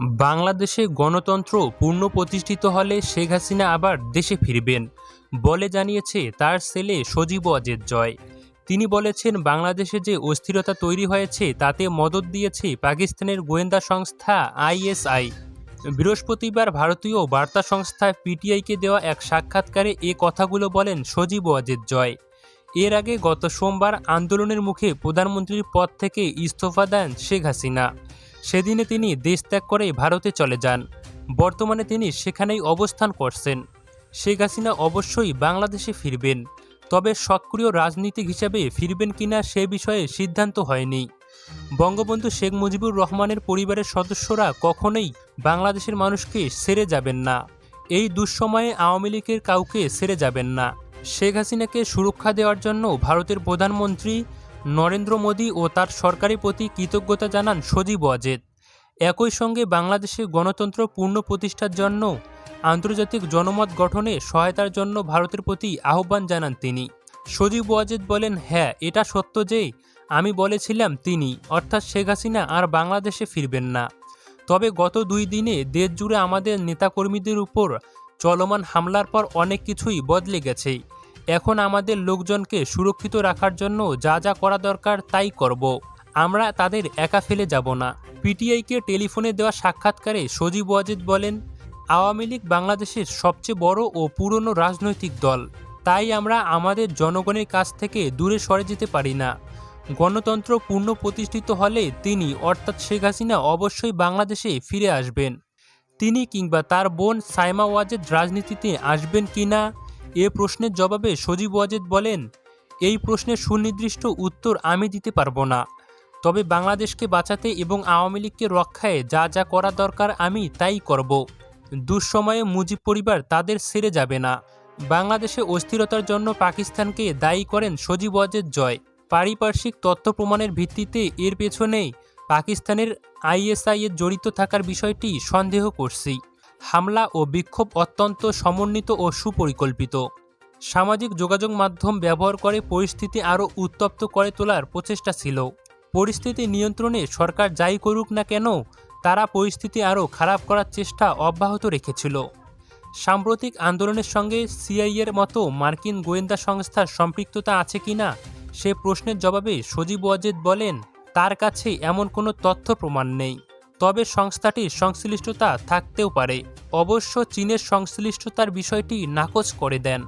বাংলাদেশে গণতন্ত্র পূর্ণ প্রতিষ্ঠিত হলে শেখ হাসিনা আবার দেশে ফিরবেন, বলে জানিয়েছে তার ছেলে সজীব অজেদ জয়। তিনি বলেছেন, বাংলাদেশে যে অস্থিরতা তৈরি হয়েছে, তাতে মদত দিয়েছে পাকিস্তানের গোয়েন্দা সংস্থা আইএসআই। বৃহস্পতিবার ভারতীয় বার্তা সংস্থা পিটিআইকে দেওয়া এক সাক্ষাৎকারে এ কথাগুলো বলেন সজীব অজেদ জয়। এর আগে গত সোমবার আন্দোলনের মুখে প্রধানমন্ত্রীর পদ থেকে ইস্তফা দেন শেখ হাসিনা। সেদিনে তিনি দেশ ত্যাগ করে ভারতে চলে যান। বর্তমানে তিনি সেখানেই অবস্থান করছেন। শেখ হাসিনা অবশ্যই বাংলাদেশে ফিরবেন, তবে সক্রিয় রাজনীতিক হিসাবে ফিরবেন কিনা সে বিষয়ে সিদ্ধান্ত হয়নি। বঙ্গবন্ধু শেখ মুজিবুর রহমানের পরিবারের সদস্যরা কখনোই বাংলাদেশের মানুষকে সেরে যাবেন না। এই দুঃসময়ে আওয়ামী লীগের কাউকে সেরে যাবেন না। শেখ হাসিনাকে সুরক্ষা দেওয়ার জন্য ভারতের প্রধানমন্ত্রী নরেন্দ্র মোদী ও তার সরকারের প্রতি কৃতজ্ঞতা জানান সজীব অজেদ একই সঙ্গে বাংলাদেশে গণতন্ত্র পূর্ণ প্রতিষ্ঠার জন্য, আন্তর্জাতিক জনমত গঠনে সহায়তার জন্য ভারতের প্রতি আহ্বান জানান তিনি। সজীব ওয়াজেদ বলেন হ্যাঁ এটা সত্য যে আমি বলেছিলাম তিনি, অর্থাৎ শেখ হাসিনা আর বাংলাদেশে ফিরবেন না। তবে গত দুই দিনে দেশ জুড়ে আমাদের নেতাকর্মীদের উপর চলমান হামলার পর অনেক কিছুই বদলে গেছে। এখন আমাদের লোকজনকে সুরক্ষিত রাখার জন্য যা যা করা দরকার তাই করব। আমরা তাদের একা ফেলে যাব না। পিটিআইকে টেলিফোনে দেওয়া সাক্ষাৎকারে সজীব ওয়াজেদ বলেন, আওয়ামী লীগ বাংলাদেশের সবচেয়ে বড় ও পুরনো রাজনৈতিক দল। তাই আমরা আমাদের জনগণের কাছ থেকে দূরে সরে যেতে পারি না। গণতন্ত্র পূর্ণ প্রতিষ্ঠিত হলে তিনি, অর্থাৎ শেখ হাসিনা, অবশ্যই বাংলাদেশে ফিরে আসবেন। তিনি কিংবা তার বোন সাইমা ওয়াজেদ রাজনীতিতে আসবেন কি না এ প্রশ্নের জবাবে সজীব ওয়াজেদ বলেন, এই প্রশ্নের সুনির্দিষ্ট উত্তর আমি দিতে পারব না। তবে বাংলাদেশকে বাঁচাতে এবং আওয়ামী লীগকে রক্ষায় যা যা করা দরকার আমি তাই করব। দুঃসময়ে মুজিব পরিবার তাদের সেরে যাবে না। বাংলাদেশে অস্থিরতার জন্য পাকিস্তানকে দায়ী করেন সজীব ওয়াজেদ জয়। পারিপার্শ্বিক তথ্য প্রমাণের ভিত্তিতে এর পেছনে পাকিস্তানের আইএসআই এর জড়িত থাকার বিষয়টি সন্দেহ করছি। হামলা ও বিক্ষোভ অত্যন্ত সমন্বিত ও সুপরিকল্পিত। সামাজিক যোগাযোগ মাধ্যম ব্যবহার করে পরিস্থিতি আরও উত্তপ্ত করে তোলার প্রচেষ্টা ছিল। পরিস্থিতি নিয়ন্ত্রণে সরকার যাই করুক না কেন, তারা পরিস্থিতি আরও খারাপ করার চেষ্টা অব্যাহত রেখেছিল। সাম্প্রতিক আন্দোলনের সঙ্গে সিআইএর মতো মার্কিন গোয়েন্দা সংস্থার সম্পৃক্ততা আছে কি না, সে প্রশ্নের জবাবে সজীব ওয়াজেদ বলেন, তার কাছে এমন কোনো তথ্য প্রমাণ নেই। তবে সংস্থাটির সংশ্লিষ্টতা থাকতেও পারে। অবশ্য চীনের সংশ্লিষ্টতার বিষয়টি নাকচ করে দেন।